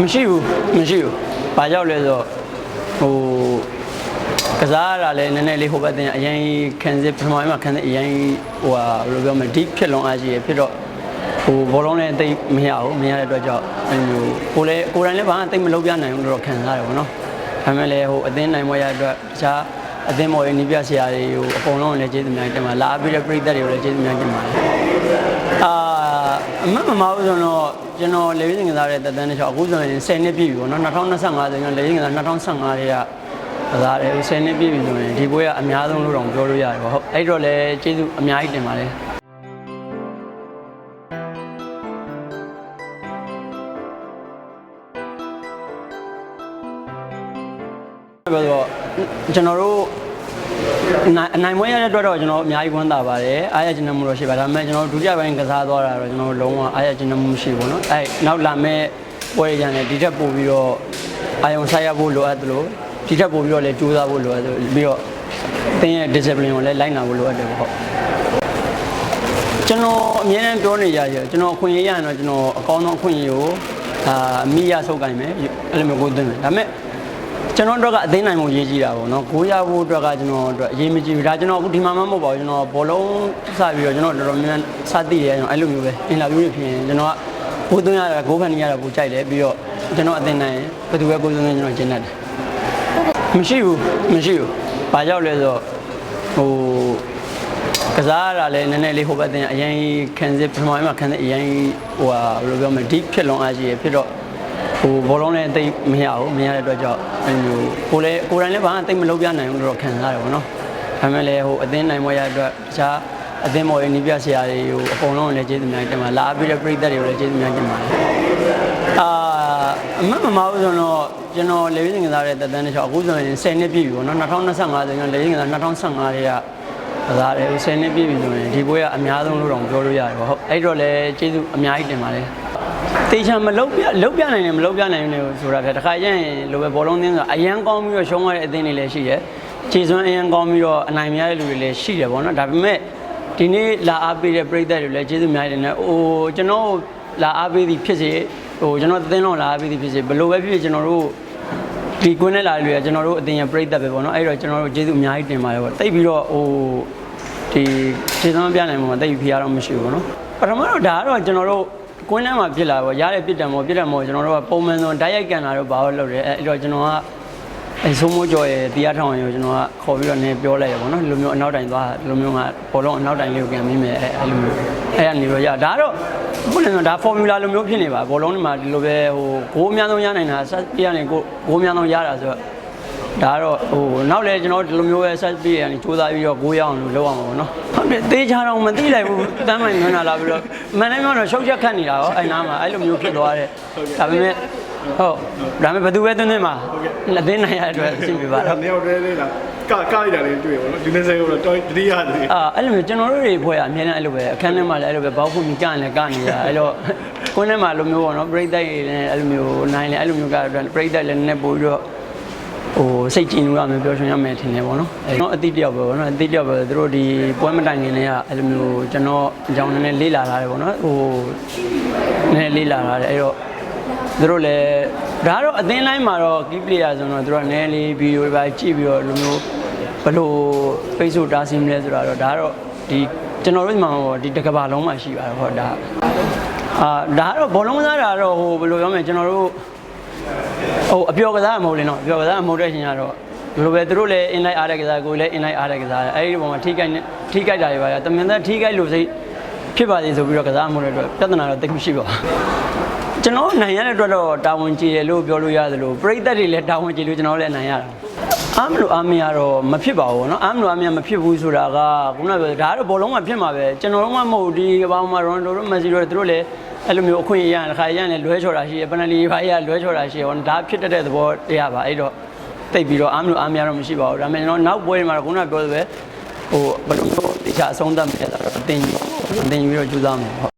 မရှိဘူးမရှိဘူးဘာကြောင့်လဲဆိုတော့ဟိုကစားရတာလည်းနည်းနည်းလေးဟိုဘက်တင်အရင်ခံစစ်ပထမပိုင်းမှာခံစစ်အရင်ဟိုဟာဘယ်လိုပြောမလဲ deep ဖြစ်လုံးအားရှိရဖြစ်တော့ဟိုဘောလုံးလည်းတိတ်မရဘူးမရတဲ့အတွက်ကြောင့်အဲလိုမျိုးကိုလည်းကိုယ်တိုင်လည်းဘာမှတိတ်မလုပ်ပြနိုင်ဘူးလို့တော့ခံစားရတယ်ပေါ့နော်ဒါပေမဲ့လည်းဟိုအသင်းနိုင်မွေးရတဲ့အတွက်တခြားအသင်းမော်ရေးနီးပြဆရာတွေကိုအကုန်လုံးလည်းကျေးဇူးများတင်ပါလာပြီးတဲ့ပြည်သက်တွေကိုလည်းကျေးဇူးများတင်ပါတယ်အာ အမှန်မမဟုတ်ဆိုတော့ကျွန်တော်လေရင်ကစားတဲ့တက်တန်းတစ်ချောင်းအခုဆိုရင်10နှစ်ပြည့်ပြီပေါ့နော်2025ဆိုရင်လေရင်ကစား2015ရဲ့ကစားတယ်10နှစ်ပြည့်ပြီဆိုရင်ဒီပွဲကအများဆုံးလို့တော့ပြောလို့ရတယ်ပေါ့ဟုတ်အဲ့တော့လည်းကျေးဇူးအများကြီးတင်ပါတယ်ပြောတော့ကျွန်တော်တို့နိုင် အနိုင်မွေးရတဲ့အတွက်တော့ကျွန်တော်အများကြီးဝမ်းသာပါတယ်အားရကျဉ်းမှုတော့ရှိပါဒါပေမဲ့ကျွန်တော်ဒုတိယပိုင်းကစားသွားတာတော့ကျွန်တော်လုံးဝအားရကျဉ်းမှုမရှိဘူးเนาะအဲနောက်လာမဲ့ပွဲရရင်ဒီထက်ပိုပြီးတော့အာယုံဆိုင်ရဖို့လိုအပ်တယ်လို့ဒီထက်ပိုပြီးတော့လည်းကြိုးစားဖို့လိုအပ်တယ်ပြီးတော့အသင်းရဲ့ discipline ကိုလည်းလိုက်နာဖို့လိုအပ်တယ်ပေါ့ဟုတ်ကျွန်တော်အမြဲတမ်းပြောနေကြတယ်ကျွန်တော်အခွင့်အရေးရရင်တော့ကျွန်တော်အကောင်းဆုံးအခွင့်အရေးကိုအာအမိရဆုပ်ကင်မယ်အဲ့လိုမျိုးကိုသွင်းမယ်ဒါပေမဲ့ ကျွန်တော်တို့ကအသိနိုင်မှုရေးကြည့်တာပေါ့နော်ကိုရဖို့အတွက်ကကျွန်တော်တို့အရေးမကြီးဘူးဒါကျွန်တော်အခုဒီမှာမှမဟုတ်ပါဘူးကျွန်တော်ဘောလုံးစပြီးတော့ကျွန်တော်တော်တော်များများစသိတယ်ကျွန်တော်အဲ့လိုမျိုးပဲအင်တာဗျူးတွေဖြစ်ရင်ကျွန်တော်ကဘိုးသွင်းရတာဂိုးဖန်နေရတာကိုကြိုက်တယ်ပြီးတော့ကျွန်တော်အသိနိုင်ဘယ်သူပဲကိုယ်သွင်းကျွန်တော်ကျင်းတတ်တယ်မရှိဘူးမရှိဘူးဘာကြောင့်လဲဆိုတော့ဟိုကစားရတာလည်းနည်းနည်းလေးဟိုဘက်တင်အရင်ခံစစ်ပထမပိုင်းမှာခံစစ်အရင်ဟိုဟာဘယ်လိုပြောမလဲ deep ဖြစ်လုံးအားရှိရဖြစ်တော့ဟို ဘောလုံးလည်းတိတ်မရဘူးမရတဲ့အတွက်ကြောင့်အဲလိုကိုလည်းကိုယ်တိုင်လည်းဘာမှတိတ်မလုပ်ပြနိုင်ဘူးလို့တော့ခံစားရတယ်ပေါ့နော်ဒါပေမဲ့လည်းဟိုအသင်းနိုင်မွေးရတဲ့အတွက်တခြားအသင်းမော်ရေးနီးပြဆရာတွေကိုအကုန်လုံးလည်းကျေးဇူးများတင်ပါလာပြီးတဲ့ပြည်သက်တွေကိုလည်းကျေးဇူးများတင်ပါတယ်အာအမှန်မမဟုတ်ဆိုတော့ကျွန်တော်လေရင်ကစားတဲ့တက်တန်းတစ်ချောင်းအခုဆိုရင်10နှစ်ပြည့်ပြီပေါ့နော်2025ဆိုရင်လေရင်ကစား2015ရဲ့ကကစားတယ်10နှစ်ပြည့်ပြီဆိုရင်ဒီပွဲကအများဆုံးလို့တော့ပြောလို့ရတယ်ပေါ့ဟုတ်အဲ့တော့လည်းကျေးဇူးအများကြီးတင်ပါတယ် တေချာမလုတ်ပြလုတ်ပြနိုင်တယ်မလုတ်ပြနိုင်တယ်ဆိုတာကတခါကျရင်လိုပဲဘောလုံးသင်းဆိုအရန်ကောင်းပြီးတော့ရှုံးရတဲ့အသင်းတွေလည်းရှိတယ်ခြေစွမ်းအရန်ကောင်းပြီးတော့အနိုင်မရတဲ့လူတွေလည်းရှိတယ်ပေါ့နော်ဒါပေမဲ့ဒီနေ့လာအားပေးတဲ့ပြည်သက်တွေလည်းကျေးဇူးအများကြီးတင်တယ်ဟိုကျွန်တော်လာအားပေးသည်ဖြစ်စေဟိုကျွန်တော်သင်းလုံးလာအားပေးသည်ဖြစ်စေဘယ်လိုပဲဖြစ်ဖြစ်ကျွန်တော်တို့ဒီကွင်းနဲ့လာလူရကျွန်တော်တို့အတင်ရပြိသက်ပဲပေါ့နော်အဲ့တော့ကျွန်တော်တို့ကျေးဇူးအများကြီးတင်ပါတယ်ပေါ့တိတ်ပြီးတော့ဟိုဒီခြေစွမ်းပြနိုင်မှာတိတ်ပြီးဖျားတော့မရှိဘူးပေါ့နော်ပထမတော့ဒါကတော့ကျွန်တော်တို့ ကွင်းထဲမှာဖြစ်လာပေါ့ရတဲ့ပြစ်တံမောပြစ်တံမောကျွန်တော်တို့ကပုံမှန်ဆုံးဓာတ်ရိုက်ကန်လာတော့ဘာလို့လုပ်လဲအဲ့တော့ကျွန်တော်ကအဲဆိုးမိုးကြော်ရဲ့တရားထောင်ရောကျွန်တော်ကခေါ်ပြီးတော့နေပြောလိုက်ရပေါ့နော်ဒီလိုမျိုးအနောက်တိုင်သွားဒီလိုမျိုးကဘောလုံးအနောက်တိုင်လေးကိုပြန်မင်းမယ်အဲအဲ့လိုမျိုးအဲ့ကနေတော့ရဒါကတော့ဘုလည်းဒါ formula လိုမျိုးဖြစ်နေပါဘောလုံးတွေမှာဒီလိုပဲဟိုဂိုးအများဆုံးရနိုင်တာဆက်ပြရနေကိုဂိုးအများဆုံးရတာဆိုတော့ဒါကတော့ဟိုနောက်လဲကျွန်တော်ဒီလိုမျိုးပဲဆက်ပြီးရနေစူးစမ်းပြီးတော့ကိုးရအောင်လို့လုပ်အောင်ပါဘောနော် ဟုတ်တယ်သေးချာတော့မသိလိုက်ဘူးတမ်းမိုင်မျက်နှာလာပြီးတော့မန်နေမျက်နှာရှုပ်ချက်ခတ်နေတာရောအဲ့နားမှာအဲ့လိုမျိုးဖြစ်သွားတယ်ဒါပေမဲ့ဟုတ်ဒါပေမဲ့ဘယ်သူပဲသွင်းသွင်းမှာလက်သိနိုင်ရတဲ့အတွက်အဆင်ပြေပါတော့နေရာတဲလေးလားကကလိုက်တာလေးတွေ့ရပါတော့ဒီနေ့စဲကတော့တော်တတိယလေးအာအဲ့လိုမျိုးကျွန်တော်တို့တွေဖွဲ့အများနဲ့အဲ့လိုပဲအခန်းထဲမှာလည်းအဲ့လိုပဲဘောက်ခုမြကြရင်လည်းကနေရအဲ့တော့ကိုယ်ထဲမှာလိုမျိုးပေါ့နော်ပြိတ္တိုက်လည်းအဲ့လိုမျိုးနိုင်လည်းအဲ့လိုမျိုးကတော့ပြိတ္တိုက်လည်းနည်းနည်းပို့ပြီးတော့ ဟိုစိတ်ကြည်နူးရမယ်ပြောရှင်ရမယ်ထင်တယ်ပေါ့နော်အဲကျွန်တော်အတိတယောက်ပဲပေါ့နော်အတိတယောက်ပဲသူတို့ဒီပွဲမတိုင်ခင်လေးကအဲ့လိုမျိုးကျွန်တော်အကြောင်းနည်းနည်းလေးလာထားတယ်ပေါ့နော်ဟိုနည်းနည်းလေးလာထားတယ်အဲ့တော့သူတို့လည်းဒါကတော့အသင်းတိုင်းမှာတော့ key player ဆိုတော့သူတို့ကနည်းနည်းလေးဗီဒီယိုတွေပါကြည့်ပြီးတော့လိုမျိုးဘယ်လို Facebook တားဆီးမလဲဆိုတာတော့ဒါကတော့ဒီကျွန်တော်တို့ဒီမှာပေါ့ဒီတစ်ကဘာလုံးမှာရှိပါတယ်ဟောဒါအာဒါကတော့ဘောလုံးကစားတာတော့ဟိုဘယ်လိုပြောမလဲကျွန်တော်တို့ ဟိုအပျော်ကစားမဟုတ်လေနော်အပျော်ကစားမဟုတ်တဲ့ရှင်ကတော့ဒီလိုပဲသူတို့လည်းအင်လိုက်အားတဲ့ကစားကိုယ်လည်းအင်လိုက်အားတဲ့ကစားတယ်အဲဒီပုံမှာထိကိုက်နဲ့ထိကိုက်တာတွေပါရတမင်သက်ထိကိုက်လို့စိတ်ဖြစ်ပါသေးဆိုပြီးတော့ကစားမဟုတ်တဲ့အတွက်ပြဿနာတော့တိတ်မရှိပါဘူးကျွန်တော်နိုင်ရတဲ့အတွက်တော့တာဝန်ကြီးတယ်လို့ပြောလို့ရတယ်လို့ပြိသက်တွေလည်းတာဝန်ကြီးလို့ကျွန်တော်လည်းနိုင်ရတာအားမလို့အားမရတော့မဖြစ်ပါဘူးเนาะအားမလို့အားမရမဖြစ်ဘူးဆိုတာကခုနကပြောဒါကတော့ဘောလုံးမှာဖြစ်မှာပဲကျွန်တော်တို့မှမဟုတ်ဒီကဘာမှရော်နဒိုတို့မက်ဆီတို့သူတို့လည်း အဲ့လိုမျိုးအခွင့်အရေးရရင်တစ်ခါရရင်လည်းလွဲချော်တာရှိရပနလီဘာကြီးကလွဲချော်တာရှိရဟောဒါဖြစ်တတ်တဲ့သဘောတရားပါအဲ့တော့တိတ်ပြီးတော့အားမလို့အားမရတော့မရှိပါဘူးဒါပေမဲ့ကျွန်တော်နောက်ပွဲတွေမှာခုနကပြောသလိုပဲဟိုဘယ်လိုမျိုးတခြားအဆုံးသတ်မယ်ဆိုတော့အတင်အတင်ပြီးတော့ကြိုးစားမယ်ဟုတ်